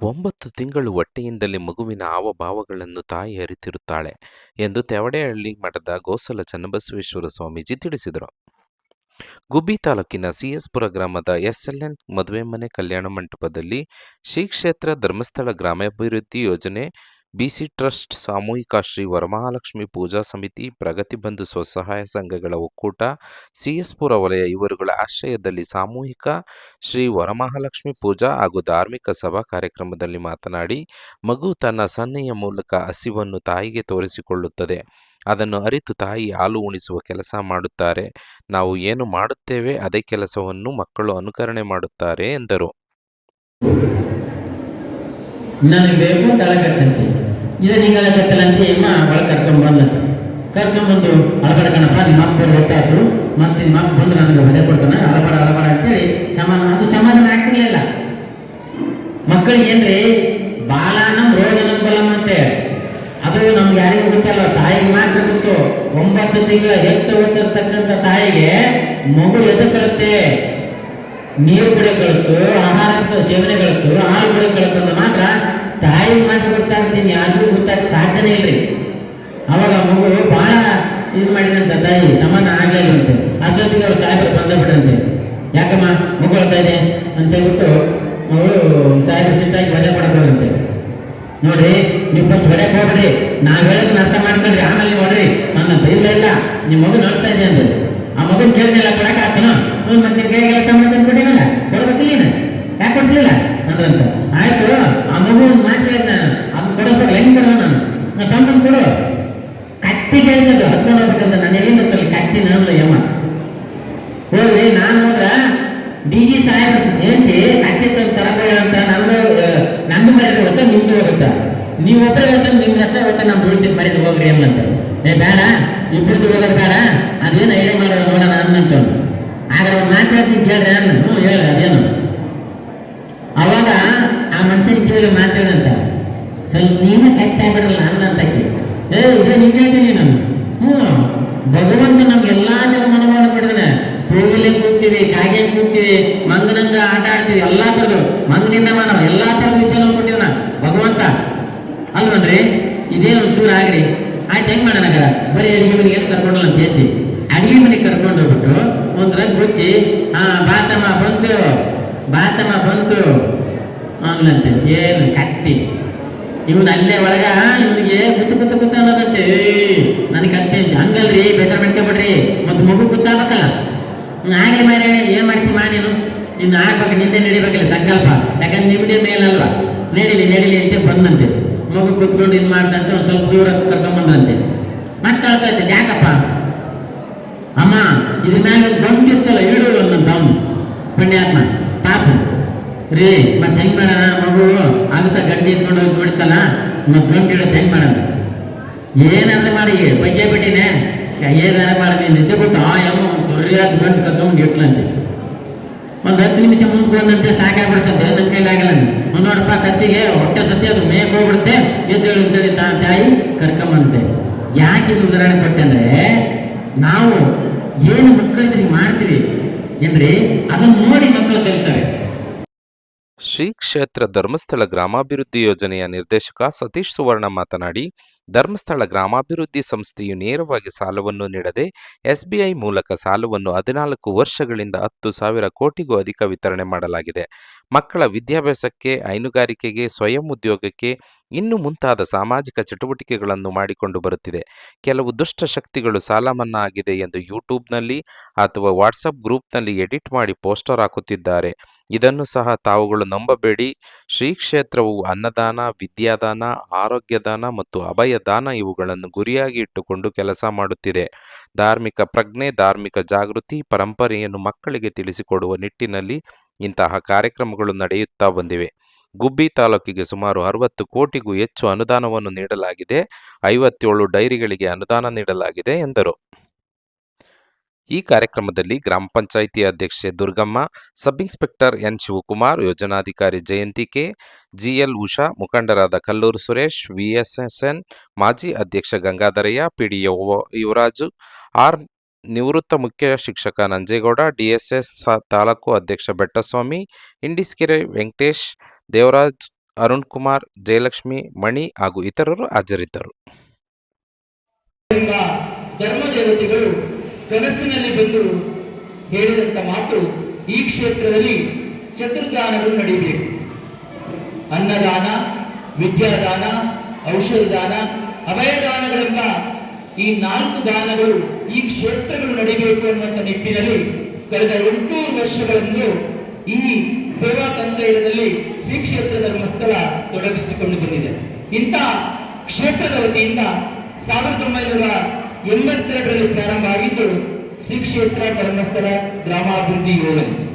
ಒಂಬತ್ತು ತಿಂಗಳು ಹೊಟ್ಟೆಯಿಂದಲೇ ಮಗುವಿನ ಹಾವಭಾವಗಳನ್ನು ತಾಯಿ ಅರಿತಿರುತ್ತಾಳೆ ಎಂದು ತೆವಡೆಹಳ್ಳಿ ಮಠದ ಗೋಸಲ ಚನ್ನಬಸವೇಶ್ವರ ಸ್ವಾಮೀಜಿ ತಿಳಿಸಿದರು. ಗುಬ್ಬಿ ತಾಲೂಕಿನ ಸಿಎಸ್ಪುರ ಗ್ರಾಮದ ಎಸ್ಎಲ್ಎನ್ ಮದುವೆಮನೆ ಕಲ್ಯಾಣ ಮಂಟಪದಲ್ಲಿ ಶ್ರೀ ಕ್ಷೇತ್ರ ಧರ್ಮಸ್ಥಳ ಗ್ರಾಮಾಭಿವೃದ್ಧಿ ಯೋಜನೆ ಬಿಸಿ ಟ್ರಸ್ಟ್ ಸಾಮೂಹಿಕ ಶ್ರೀ ವರಮಹಾಲಕ್ಷ್ಮಿ ಪೂಜಾ ಸಮಿತಿ, ಪ್ರಗತಿ ಬಂಧು ಸ್ವಸಹಾಯ ಸಂಘಗಳ ಒಕ್ಕೂಟ ಸಿಎಸ್ಪುರ ವಲಯ ಇವರುಗಳ ಆಶ್ರಯದಲ್ಲಿ ಸಾಮೂಹಿಕ ಶ್ರೀ ವರಮಹಾಲಕ್ಷ್ಮಿ ಪೂಜಾ ಹಾಗೂ ಧಾರ್ಮಿಕ ಸಭಾ ಕಾರ್ಯಕ್ರಮದಲ್ಲಿ ಮಾತನಾಡಿ, ಮಗು ತನ್ನ ಸನ್ನೆಯ ಮೂಲಕ ಹಸಿವನ್ನು ತಾಯಿಗೆ ತೋರಿಸಿಕೊಳ್ಳುತ್ತದೆ. ಅದನ್ನು ಅರಿತು ತಾಯಿ ಹಾಲು ಉಣಿಸುವ ಕೆಲಸ ಮಾಡುತ್ತಾರೆ. ನಾವು ಏನು ಮಾಡುತ್ತೇವೆ ಅದೇ ಕೆಲಸವನ್ನು ಮಕ್ಕಳು ಅನುಕರಣೆ ಮಾಡುತ್ತಾರೆ ಎಂದರು. ನನಗೆ ಬೇಕು ತಳಕಟ್ಟಂತೆ ಇದು ನಿಂಗಳ ಕತ್ತಲಂತೆ ಅಮ್ಮ ಒಳ ಕರ್ಕೊಂಡ್ ಬಂದತ್ತೆ ಕರ್ಕೊಂಡ್ಬಂದು ಅಳಬಡಕಣಪ್ಪ ನಿಮ್ಮ ಅಪ್ಪ ಗೊತ್ತಾಯ್ತು. ಮತ್ತೆ ನಿಮ್ಮ ಅಪ್ಪ ಬಂದು ನನಗೆ ಮನೆ ಕೊಡ್ತಾನೆ? ಅಳಬಡ ಅಳಬಡ ಅಂತೇಳಿ ಸಮಾನ ಅದು ಸಮಾಧಾನ ಆಗ್ತಿರ್ಲಿಲ್ಲ. ಮಕ್ಕಳಿಗೆ ಏನ್ರಿ? ಬಾಲಾನಂ ರೋಗನಂ ಬಲಂ ಅಂತೆ. ಅದು ನಮ್ಗೆ ಯಾರಿಗೂ ಗೊತ್ತಲ್ಲ, ತಾಯಿಗೆ ಮಾತ್ರ ಗೊತ್ತು. ಒಂಬತ್ತು ತಿಂಗಳ ಹೆತ್ತು ಹೊತ್ತಿರ್ತಕ್ಕಂಥ ತಾಯಿಗೆ ಮಗು ಎದಕ್ಕಳುತ್ತೆ ನೀರು ಕುಡಿಯಕಳುತ್ತು ಆಹಾರ ಸೇವನೆ ಕಳುತ್ತು ಹಾಲು ಕುಡಿಯಕಳುತ್ತು ಅಂದ್ರೆ ಮಾತ್ರ ತಾಯಿಗೆ ಮಾತ್ರ ಗೊತ್ತಾಗ್ತೀನಿ ಯಾರಿಗೂ ಗೊತ್ತಾಗ ಸಾಧ್ಯನೇ ಇಲ್ರಿ. ಅವಾಗ ಮಗು ಬಹಳ ಇದು ಮಾಡಿದಂತ ತಾಯಿ ಸಮಾನ ಆಗ್ಲಿಲ್ಲಂತೆ ಅಷ್ಟೊತ್ತಿಗೆ ಅವ್ರು ಸಾಹೇಬರು ಬಂದ ಬಿಡಂತೆ. ಯಾಕಮ್ಮ, ಮಗು ಹೇಳ್ತಾ ಇದೆ ಅಂತ ಹೇಳ್ಬಿಟ್ಟು ಅವಳು ಸಾಹೇಬರು ಸಿಟ್ಟಾಗಿ ವಧೆ ಹೋಗುತ್ತೆ ನೋಡ್ರಿ, ನೀವು ಫಸ್ಟ್ ಹೊಡೆಯಕ್ಕೆ ಹೋಗ್ಬೇಡಿ ನಾವ್ ಹೇಳೋದನ್ನ ಅರ್ಥ ಮಾಡ್ಕೊಂಡ್ರಿ. ಆಮೇಲೆ ನೀವು ಹೊಡ್ರಿ. ಅನ್ನಂತ ಇಲ್ಲ ಇಲ್ಲ. ನಿಮ್ಮ ಮಗು ನಡೆಸ್ತಾ ಇದೆ ಅಂದ್ರೆ. ಆ ಮಗು ಕೇಳಿಲ್ಲ ಕೊಡಕ್ ಆಗ್ತಾನ? ಮತ್ತೆ ನಿನ್ ಕೈಗೆ ಕೆಲಸ ಮಾಡ್ಕೊಂಡು ಕೊಟ್ಟಿನಲ್ಲ ಕೊಡ್ಬೇಕಿಲ್ಲ ಯಾಕೆ ಕೊಡ್ಸಲಿಲ್ಲ? ಅಂದ್ರಂತ ಆಯ್ತು, ಆ ಮಗು ಮಾತು ಹೇಳಿದ ಅದು ಕೊಡಬೇಕು ಹೆಂಗ್ ಕೊಡೋ ನಾನು ನಾ ತಮ್ಮನ್ ಕೊಡು ಕತ್ತಿ ಕೇಳಿದ್ದು ಹತ್ಕೊಂಡು ನನಗೇನು ನಾನು ಕಟ್ಟಿ ನಾನು ಯಮ್ಮ ಹೋಗ್ರಿ ನಾನು ಹೋದ್ರ ಡಿ ಜಿ ಸಾಹೇಬ್ ఏంటి ಕತ್ತಿ ತಂದು ತರಬೇಡ ಅಂತ ಆ, ನಂದು ಮರ್ಯಾದೆ ಹೋಗುತ್ತೆ ನಿಮ್ದು ಹೋಗುತ್ತಾ ನೀವು ಒಬ್ಬರೇ ಹೋಗ್ತಾ ನಿಮ್ಗೆ ಅಷ್ಟೇ ಹೋಗ್ತಾ ನಮ್ಮ ಬಿಡ್ತೀನಿ ಮರ್ಯಾದೆ ಹೋಗ್ರಿ ಅಂತ ಏ ಬೇಡ ಇಬ್ಬರದ್ದು ಹೋಗೋದು ಬೇಡ. ಅದೇನು ಐಡಿಯಾ ಮಾಡೋದು ನೋಡೋಣ ಅನ್ನಂತ ಆಗ ಅವ್ರು ಮಾತಾಡ್ತೀನಿ ಕೇಳ್ರಿ ಅಣ್ಣ. ಹ್ಞೂ ಅದೇನು. ಅವಾಗ ಆ ಮನುಷ್ಯನ ಕಿವಿಗೆ ಮಾತಾಡಂತ ಸ್ವಲ್ಪ ನೀವೇ ಕಟ್ಟಿ ಆಗ್ಬಿಡಲ್ಲ ಅನ್ನಂತಕ್ಕೆ ಏ ಇದೇ ನಿಂಗೆ ಹೇಳ್ತೀನಿ ನಾನು. ಹ್ಞೂ. ಭಗವಂತ ನಮ್ಗೆ ಎಲ್ಲಾ ಮನೋಭಾವ ಕೊಡಿದಾನೆ ಹೂವಿಲೆ ಕೂಗ್ತೀವಿ, ಕಾಗೆ ಕೂಗ್ತೀವಿ, ಮಂಗನಂಗ ಆಟ ಆಡ್ತೀವಿ, ಎಲ್ಲಾ ತರದು ಮಂಗನಿಂದ ಮಾನವ, ಎಲ್ಲಾ ತರದ ವಿದ್ಯೆ ನಾವು ಕೊಟ್ಟಿವನ ಭಗವಂತ. ಅಲ್ವನ್ರಿ? ಇದೇನು ಒಂಚೂರು ಆಗ್ರಿ. ಆಯ್ತು, ಹೆಂಗ್ ಮಾಡೋಣ? ಬರೀ ಅಡಿಗೆ ಮನೆಗೆ ಏನು ಕರ್ಕೊಂಡಲ್ಲ ಅಂತ ಹೇಳ್ತಿ. ಅಡಿಗೆ ಮನೆಗೆ ಕರ್ಕೊಂಡು ಹೋಗ್ಬಿಟ್ಟು ಒಂದ್ರ ಗೊಚ್ಚಿ ಹಾ ಬಾತಮ್ಮ ಬಂತು ಬಾತಮ್ಮ ಬಂತು. ಅನ್ನಂತೆ ಏನು ಕತ್ತಿ ಇವನು ಅಲ್ಲೇ ಒಳಗ ಇವನಿಗೆ ಕುತ್ತು ಕುತ್ತು ಕುತ್ತ ಅನ್ನೋದಂತೆ. ನನಗೆ ಕತ್ತೆ ಅಂತ. ಹಂಗಲ್ರಿ, ಬೇಜಾರ್ ಮಾಡ್ಕೊಬೇಡ್ರಿ. ಮತ್ತೆ ಮಗು ಕುತ್ತಾಗಬೇಕಲ್ಲ ಹಾಗೆ ಮಾರ ಏನ್ ಮಾಡ್ತಿ ಮಾಡಿ ನೀನು? ಇನ್ನು ಆಗ್ಬೇಕು, ನಿಂದೆ ನಡಿಬೇಕಲ್ಲ ಸಂಕಲ್ಪ. ಯಾಕಂದ್ರೆ ನಿಮ್ದೇ ಮೇಲಲ್ವಾ? ನಡಿಲಿ ನಡಿಲಿ ಅಂತ ಬಂದಂತೆ. ಮಗು ಕುತ್ಕೊಂಡು ಇದು ಮಾಡ್ದಂತೆ, ಒಂದ್ ಸ್ವಲ್ಪ ದೂರ ಕರ್ಕೊಂಬಂದ್ರಂತೆ ಮತ್ತೆ ಹೇಳ್ತಾ ಇದ್ದೆ. ಯಾಕಪ್ಪ? ಅಮ್ಮ, ಇದ್ರ ಮ್ಯಾಗ ಗಂಟಿತ್ತಲ್ಲ ಇಡು ಅನ್ನಂತ ಅವನು ಪುಣ್ಯಾತ್ಮ. ಪಾಪ. ರೀ, ಮತ್ತೆ ಹೆಂಗ್ ಮಾಡೋಣ ಮಗು? ಅಗಸ ಗಂಡಿ ಎತ್ಕೊಂಡು ಹೋಗಿ ನೋಡ್ತಲ್ಲ ಮತ್ ಹೇಳೋದು ಹೆಂಗ್ ಮಾಡೋಣ ಏನಾದ್ರೆ ಮಾಡಿ ಬಗ್ಗೆ ಬಿಟ್ಟಿನೇ. ಏನಾರ ಮಾಡಿ ನಿದ್ದೆ ಬಿಟ್ಟು ಆ ಯಾವ ಸರಿಯಾದ ಗಂಟು ಕರ್ಕೊಂಡು ಇಟ್ಲಂತೆ. ಒಂದು ಹತ್ತು ನಿಮಿಷ ಮುಂದೆ ಬಂದಂತೆ ಸಾಕಾಗ್ಬಿಡ್ತಂತೆ ನನ್ನ ಕೈಲಾಗಲ್ಲ ನೋಡಪ್ಪ, ಕತ್ತಿಗೆ ಹೊಟ್ಟೆ ಸತ್ಯ ಅದು ಮೇಕ್ ಹೋಗ್ಬಿಡುತ್ತೆ. ಎದ್ದೇಳು ಅಂತೇಳಿ ತಾ ತಾಯಿ ಕರ್ಕೊಂಬಂತೆ. ಯಾಕೆ ಇದು ಉದಾಹರಣೆ ಕೊಟ್ಟೆ ಅಂದ್ರೆ, ನಾವು ಏನು ಮಕ್ಕಳಿಗೆ ಮಾಡ್ತೀವಿ ಅಂದ್ರೆ, ಅದನ್ನ ನೋಡಿ ಮಕ್ಕಳು ಕಲಿತಾರೆ. ಶ್ರೀ ಕ್ಷೇತ್ರ ಧರ್ಮಸ್ಥಳ ಗ್ರಾಮಾಭಿವೃದ್ಧಿ ಯೋಜನೆಯ ನಿರ್ದೇಶಕ ಸತೀಶ್ ಸುವರ್ಣ ಮಾತನಾಡಿ ಧರ್ಮಸ್ಥಳ ಗ್ರಾಮಾಭಿವೃದ್ಧಿ ಸಂಸ್ಥೆಯು ನೇರವಾಗಿ ಸಾಲವನ್ನು ನೀಡದೆ ಎಸ್ಬಿಐ ಮೂಲಕ ಸಾಲವನ್ನು ಹದಿನಾಲ್ಕು ವರ್ಷಗಳಿಂದ ಹತ್ತು ಸಾವಿರ ಕೋಟಿಗೂ ಅಧಿಕ ವಿತರಣೆ ಮಾಡಲಾಗಿದೆ. ಮಕ್ಕಳ ವಿದ್ಯಾಭ್ಯಾಸಕ್ಕೆ, ಹೈನುಗಾರಿಕೆಗೆ, ಸ್ವಯಂ ಉದ್ಯೋಗಕ್ಕೆ ಇನ್ನು ಮುಂತಾದ ಸಾಮಾಜಿಕ ಚಟುವಟಿಕೆಗಳನ್ನು ಮಾಡಿಕೊಂಡು ಬರುತ್ತಿದೆ. ಕೆಲವು ದುಷ್ಟ ಶಕ್ತಿಗಳು ಸಾಲ ಮನ್ನಾ ಆಗಿದೆ ಎಂದು ಯೂಟ್ಯೂಬ್ನಲ್ಲಿ ಅಥವಾ ವಾಟ್ಸಪ್ ಗ್ರೂಪ್ನಲ್ಲಿ ಎಡಿಟ್ ಮಾಡಿ ಪೋಸ್ಟರ್ ಹಾಕುತ್ತಿದ್ದಾರೆ. ಇದನ್ನು ಸಹ ತಾವುಗಳು ನಂಬಬೇಡಿ. ಶ್ರೀ ಕ್ಷೇತ್ರವು ಅನ್ನದಾನ, ವಿದ್ಯಾದಾನ, ಆರೋಗ್ಯದಾನ ಮತ್ತು ಅಭಯದಾನ ಇವುಗಳನ್ನು ಗುರಿಯಾಗಿ ಇಟ್ಟುಕೊಂಡು ಕೆಲಸ ಮಾಡುತ್ತಿದೆ. ಧಾರ್ಮಿಕ ಪ್ರಜ್ಞೆ, ಧಾರ್ಮಿಕ ಜಾಗೃತಿ, ಪರಂಪರೆಯನ್ನು ಮಕ್ಕಳಿಗೆ ತಿಳಿಸಿಕೊಡುವ ನಿಟ್ಟಿನಲ್ಲಿ ಇಂತಹ ಕಾರ್ಯಕ್ರಮಗಳು ನಡೆಯುತ್ತಾ ಬಂದಿವೆ. ಗುಬ್ಬಿ ತಾಲೂಕಿಗೆ ಸುಮಾರು ಅರವತ್ತು ಕೋಟಿಗೂ ಹೆಚ್ಚು ಅನುದಾನವನ್ನು ನೀಡಲಾಗಿದೆ. ಐವತ್ತೇಳು ಡೈರಿಗಳಿಗೆ ಅನುದಾನ ನೀಡಲಾಗಿದೆ ಎಂದರು. ಈ ಕಾರ್ಯಕ್ರಮದಲ್ಲಿ ಗ್ರಾಮ ಪಂಚಾಯಿತಿ ಅಧ್ಯಕ್ಷೆ Durgamma sub inspector N Shivakumar, ಯೋಜನಾಧಿಕಾರಿ ಜಯಂತಿ ಕೆ, ಜಿಎಲ್ ಉಷಾ, ಮುಖಂಡರಾದ ಕಲ್ಲೂರು ಸುರೇಶ್, ವಿಎಸ್ಎಸ್ಎನ್ ಮಾಜಿ ಅಧ್ಯಕ್ಷ ಗಂಗಾಧರಯ್ಯ, ಪಿಡಿಒ ಯುವರಾಜು, ಆರ್ ನಿವೃತ್ತ ಮುಖ್ಯ ಶಿಕ್ಷಕ ನಂಜೇಗೌಡ, ಡಿಎಸ್ಎಸ್ ತಾಲೂಕು ಅಧ್ಯಕ್ಷ ಬೆಟ್ಟಸ್ವಾಮಿ, ಇಂಡಿಸ್ಕೆರೆ ವೆಂಕಟೇಶ್, ದೇವರಾಜ್ ಅರುಣ್ ಕುಮಾರ್ ಜಯಲಕ್ಷ್ಮಿ ಮಣಿ ಹಾಗೂ ಇತರರು ಹಾಜರಿದ್ದರು. ಧರ್ಮ ದೇವತೆಗಳು ಕನಸಿನಲ್ಲಿ ಬಂದು ಹೇಳಿದಂತ ಮಾತು ಈ ಕ್ಷೇತ್ರದಲ್ಲಿ ಚತುರ್ದಾನಗಳು ನಡೀಬೇಕು ಅನ್ನದಾನ, ವಿದ್ಯಾದಾನ ಔಷಧ ದಾನ ಅಭಯದಾನಗಳೆಂಬ ಈ ನಾಲ್ಕು ದಾನಗಳು ಈ ಕ್ಷೇತ್ರಗಳು ನಡೀಬೇಕು ಅನ್ನುವಂಥ ನಿಟ್ಟಿನಲ್ಲಿ ಕಳೆದ ಎಂಟೂರು ವರ್ಷಗಳಂದು ಈ ಸೇವಾ ತಂತ್ರದಲ್ಲಿ ಶ್ರೀ ಕ್ಷೇತ್ರ ಧರ್ಮಸ್ಥಳ ತೊಡಗಿಸಿಕೊಂಡು ಬಂದಿದೆ. ಇಂಥ ಕ್ಷೇತ್ರದ ವತಿಯಿಂದ ಸಾವಿರದ ಒಂಬೈನೂರ ಎಂಬತ್ತೆರಡರಲ್ಲಿ ಪ್ರಾರಂಭ ಆಗಿದ್ದು ಶ್ರೀ ಕ್ಷೇತ್ರ ಧರ್ಮಸ್ಥಳ ಗ್ರಾಮಾಭಿವೃದ್ಧಿ ಯೋಜನೆ.